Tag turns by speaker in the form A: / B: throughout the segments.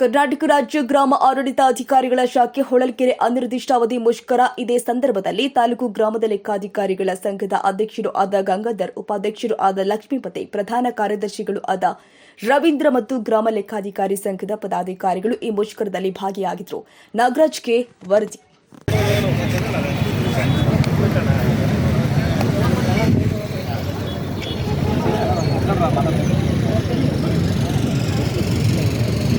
A: ಕರ್ನಾಟಕ ರಾಜ್ಯ ಗ್ರಾಮ ಆಡಳಿತಾಧಿಕಾರಿಗಳ ಶಾಖೆ ಹೊಳಲ್ಕೆರೆ ಅನಿರ್ದಿಷ್ಟಾವಧಿ ಮುಷ್ಕರ. ಇದೇ ಸಂದರ್ಭದಲ್ಲಿ ತಾಲೂಕು ಗ್ರಾಮದ ಲೆಕ್ಕಾಧಿಕಾರಿಗಳ ಸಂಘದ ಅಧ್ಯಕ್ಷರು ಆದ ಗಂಗಾಧರ್, ಉಪಾಧ್ಯಕ್ಷರು ಆದ ಲಕ್ಷ್ಮೀಪತಿ, ಪ್ರಧಾನ ಕಾರ್ಯದರ್ಶಿಗಳು ಆದ ರವೀಂದ್ರ ಮತ್ತು ಗ್ರಾಮ ಲೆಕ್ಕಾಧಿಕಾರಿ ಸಂಘದ ಪದಾಧಿಕಾರಿಗಳು ಈ ಮುಷ್ಕರದಲ್ಲಿ ಭಾಗಿಯಾಗಿದ್ದರು. ನಾಗರಾಜ್ ಕೆ ವರದಿ.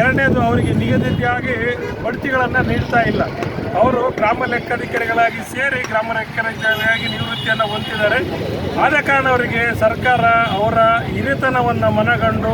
B: ಎರಡನೇದು ಅವರಿಗೆ ನಿಗದಿಯಾಗಿ ಬಡ್ತಿಗಳನ್ನು ನೀಡ್ತಾ ಇಲ್ಲ. ಅವರು ಗ್ರಾಮ ಲೆಕ್ಕಾಧಿಕಾರಿಗಳಾಗಿ ಸೇರಿ ಗ್ರಾಮ ಲೆಕ್ಕಾಧಿಕಾರಿಯಾಗಿ ನಿವೃತ್ತಿಯನ್ನು ಹೊಂದಿದ್ದಾರೆ. ಆದ ಕಾರಣ ಅವರಿಗೆ ಸರ್ಕಾರ ಅವರ ಹಿರಿತನವನ್ನು ಮನಗಂಡು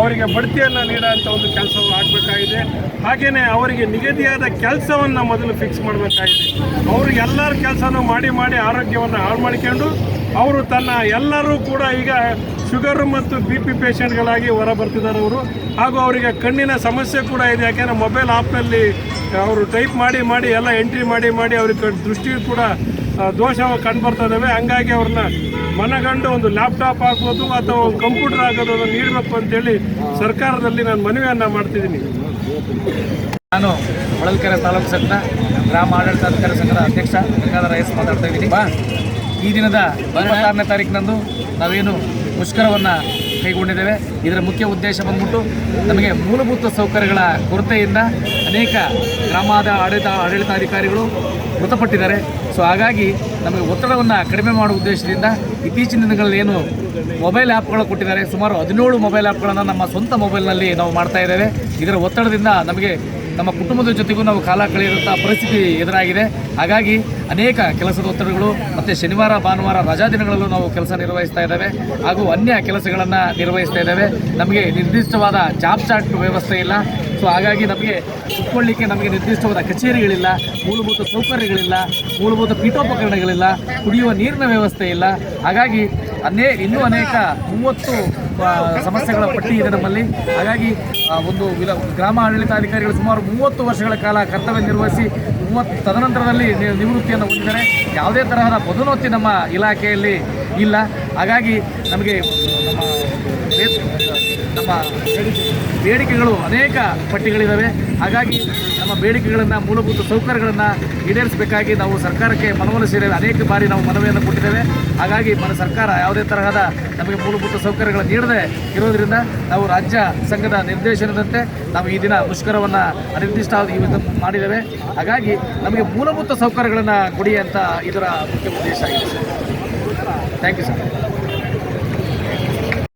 B: ಅವರಿಗೆ ಬಡ್ತಿಯನ್ನು ನೀಡುವಂಥ ಒಂದು ಕೆಲಸವು ಆಗಬೇಕಾಗಿದೆ. ಹಾಗೆಯೇ ಅವರಿಗೆ ನಿಗದಿಯಾದ ಕೆಲಸವನ್ನು ಮೊದಲು ಫಿಕ್ಸ್ ಮಾಡಬೇಕಾಗಿದೆ. ಅವರು ಎಲ್ಲರ ಕೆಲಸನೂ ಮಾಡಿ ಮಾಡಿ ಆರೋಗ್ಯವನ್ನು ಹಾಳು ಮಾಡಿಕೊಂಡು ಅವರು ತನ್ನ ಎಲ್ಲರೂ ಕೂಡ ಈಗ ಶುಗರ್ ಮತ್ತು ಬಿ ಪಿ ಪೇಷಂಟ್ಗಳಾಗಿ ಹೊರ ಬರ್ತಿದ್ದಾರೆ ಅವರು. ಹಾಗೂ ಅವರಿಗೆ ಕಣ್ಣಿನ ಸಮಸ್ಯೆ ಕೂಡ ಇದೆ. ಯಾಕೆಂದರೆ ಮೊಬೈಲ್ ಆ್ಯಪ್ನಲ್ಲಿ ಅವರು ಟೈಪ್ ಮಾಡಿ ಮಾಡಿ ಎಲ್ಲ ಎಂಟ್ರಿ ಮಾಡಿ ಮಾಡಿ ಅವ್ರಿಗೆ ದೃಷ್ಟಿ ಕೂಡ ದೋಷ ಕಂಡುಬರ್ತಾ ಇದ್ದಾವೆ ಹಂಗಾಗಿ ಅವ್ರನ್ನ ಮನಗಂಡು ಒಂದು ಲ್ಯಾಪ್ಟಾಪ್ ಆಗ್ಬೋದು ಅಥವಾ ಒಂದು ಕಂಪ್ಯೂಟರ್ ಆಗೋದು ಅದನ್ನು ನೀಡಬೇಕು ಅಂತೇಳಿ ಸರ್ಕಾರದಲ್ಲಿ ನಾನು ಮನವಿಯನ್ನು ಮಾಡ್ತಿದ್ದೀನಿ.
C: ನಾನು ಹೊಳಲ್ಕೆರೆ ತಾಲೂಕು ಸಂಘ ಗ್ರಾಮ ಆಡಳಿತಾಧಿಕಾರಿ ಸಂಘದ ಅಧ್ಯಕ್ಷ. ಗಂಗಾಧರ ಎಸ್ ಮಾತಾಡ್ತಾ ಇದ್ದೀನಿ. ಈ ದಿನದ ಇಪ್ಪತ್ತಾರನೇ ತಾರೀಕಿನಂದು ನಾವೇನು ಮುಷ್ಕರವನ್ನು ಕೈಗೊಂಡಿದ್ದೇವೆ. ಇದರ ಮುಖ್ಯ ಉದ್ದೇಶ ಬಂದ್ಬಿಟ್ಟು ನಮಗೆ ಮೂಲಭೂತ ಸೌಕರ್ಯಗಳ ಕೊರತೆಯಿಂದ ಅನೇಕ ಗ್ರಾಮದ ಆಡಳಿತ ಆಡಳಿತಾಧಿಕಾರಿಗಳು ಮೃತಪಟ್ಟಿದ್ದಾರೆ. ಸೊ ಹಾಗಾಗಿ ನಮಗೆ ಒತ್ತಡವನ್ನು ಕಡಿಮೆ ಮಾಡುವ ಉದ್ದೇಶದಿಂದ ಇತ್ತೀಚಿನ ದಿನಗಳಲ್ಲಿ ಏನು ಮೊಬೈಲ್ ಆ್ಯಪ್ಗಳು ಕೊಟ್ಟಿದ್ದಾರೆ. ಸುಮಾರು ಹದಿನೇಳು ಮೊಬೈಲ್ ಆ್ಯಪ್ಗಳನ್ನು ನಮ್ಮ ಸ್ವಂತ ಮೊಬೈಲ್ನಲ್ಲಿ ನಾವು ಮಾಡ್ತಾ ಇದ್ದೇವೆ. ಇದರ ಒತ್ತಡದಿಂದ ನಮಗೆ ನಮ್ಮ ಕುಟುಂಬದ ಜೊತೆಗೂ ನಾವು ಕಾಲ ಕಳೆಯುವಂಥ ಪರಿಸ್ಥಿತಿ ಎದುರಾಗಿದೆ. ಹಾಗಾಗಿ ಅನೇಕ ಕೆಲಸದ ಒತ್ತಡಗಳು ಮತ್ತು ಶನಿವಾರ, ಭಾನುವಾರ ರಜಾ ದಿನಗಳಲ್ಲೂ ನಾವು ಕೆಲಸ ನಿರ್ವಹಿಸ್ತಾ ಇದ್ದೇವೆ. ಹಾಗೂ ಅನ್ಯ ಕೆಲಸಗಳನ್ನು ನಿರ್ವಹಿಸ್ತಾ ಇದ್ದೇವೆ. ನಮಗೆ ನಿರ್ದಿಷ್ಟವಾದ ಜಾಬ್ ಚಾರ್ಟ್ ವ್ಯವಸ್ಥೆ ಇಲ್ಲ. ಸೊ ಹಾಗಾಗಿ ನಮಗೆ ಕುತ್ಕೊಳ್ಳಿಕ್ಕೆ ನಮಗೆ ನಿರ್ದಿಷ್ಟವಾದ ಕಚೇರಿಗಳಿಲ್ಲ, ಮೂಲಭೂತ ಸೌಕರ್ಯಗಳಿಲ್ಲ, ಮೂಲಭೂತ ಪೀಠೋಪಕರಣಗಳಿಲ್ಲ, ಕುಡಿಯುವ ನೀರಿನ ವ್ಯವಸ್ಥೆ ಇಲ್ಲ. ಹಾಗಾಗಿ ಅನೇ, ಇನ್ನೂ ಅನೇಕ ಮೂವತ್ತು ಸಮಸ್ಯೆಗಳ ಪಟ್ಟಿ ಇದೆ ನಮ್ಮಲ್ಲಿ. ಹಾಗಾಗಿ ಒಂದು ಗ್ರಾಮ ಆಡಳಿತಾಧಿಕಾರಿಗಳು ಸುಮಾರು ಮೂವತ್ತು ವರ್ಷಗಳ ಕಾಲ ಕರ್ತವ್ಯ ನಿರ್ವಹಿಸಿ ಮೂವತ್ತು ತದನಂತರದಲ್ಲಿ ನಿವೃತ್ತಿಯನ್ನು ಹೊಂದಿದ್ದಾರೆ. ಯಾವುದೇ ತರಹದ ಪದೋನ್ನತಿ ನಮ್ಮ ಇಲಾಖೆಯಲ್ಲಿ ಇಲ್ಲ. ಹಾಗಾಗಿ, ನಮಗೆ ನಮ್ಮ ಬೇಡಿಕೆಗಳು ಅನೇಕ ಪಟ್ಟಿಗಳಿದ್ದಾವೆ. ಹಾಗಾಗಿ ನಮ್ಮ ಬೇಡಿಕೆಗಳನ್ನು, ಮೂಲಭೂತ ಸೌಕರ್ಯಗಳನ್ನು ಈಡೇರಿಸಬೇಕಾಗಿ ನಾವು ಸರ್ಕಾರಕ್ಕೆ ಮನವೊಲಿಸಿದ್ದೇವೆ ಅನೇಕ ಬಾರಿ ನಾವು ಮನವಿಯನ್ನು ಕೊಟ್ಟಿದ್ದೇವೆ. ಹಾಗಾಗಿ ಮನ ಸರ್ಕಾರ ಯಾವುದೇ ತರಹದ ನಮಗೆ ಮೂಲಭೂತ ಸೌಕರ್ಯಗಳನ್ನು ನೀಡದೆ ಇರೋದರಿಂದ ನಾವು ರಾಜ್ಯ ಸಂಘದ ನಿರ್ದೇಶನದಂತೆ ನಾವು ಈ ದಿನ ಮುಷ್ಕರವನ್ನು ಅನಿರ್ದಿಷ್ಟ ಇವತ್ತು ಮಾಡಿದ್ದೇವೆ. ಹಾಗಾಗಿ ನಮಗೆ ಮೂಲಭೂತ ಸೌಕರ್ಯಗಳನ್ನು ಕೊಡಿ ಅಂತ ಇದರ ಮುಖ್ಯ ಉದ್ದೇಶ ಆಗಿದೆ. Sir thank you sir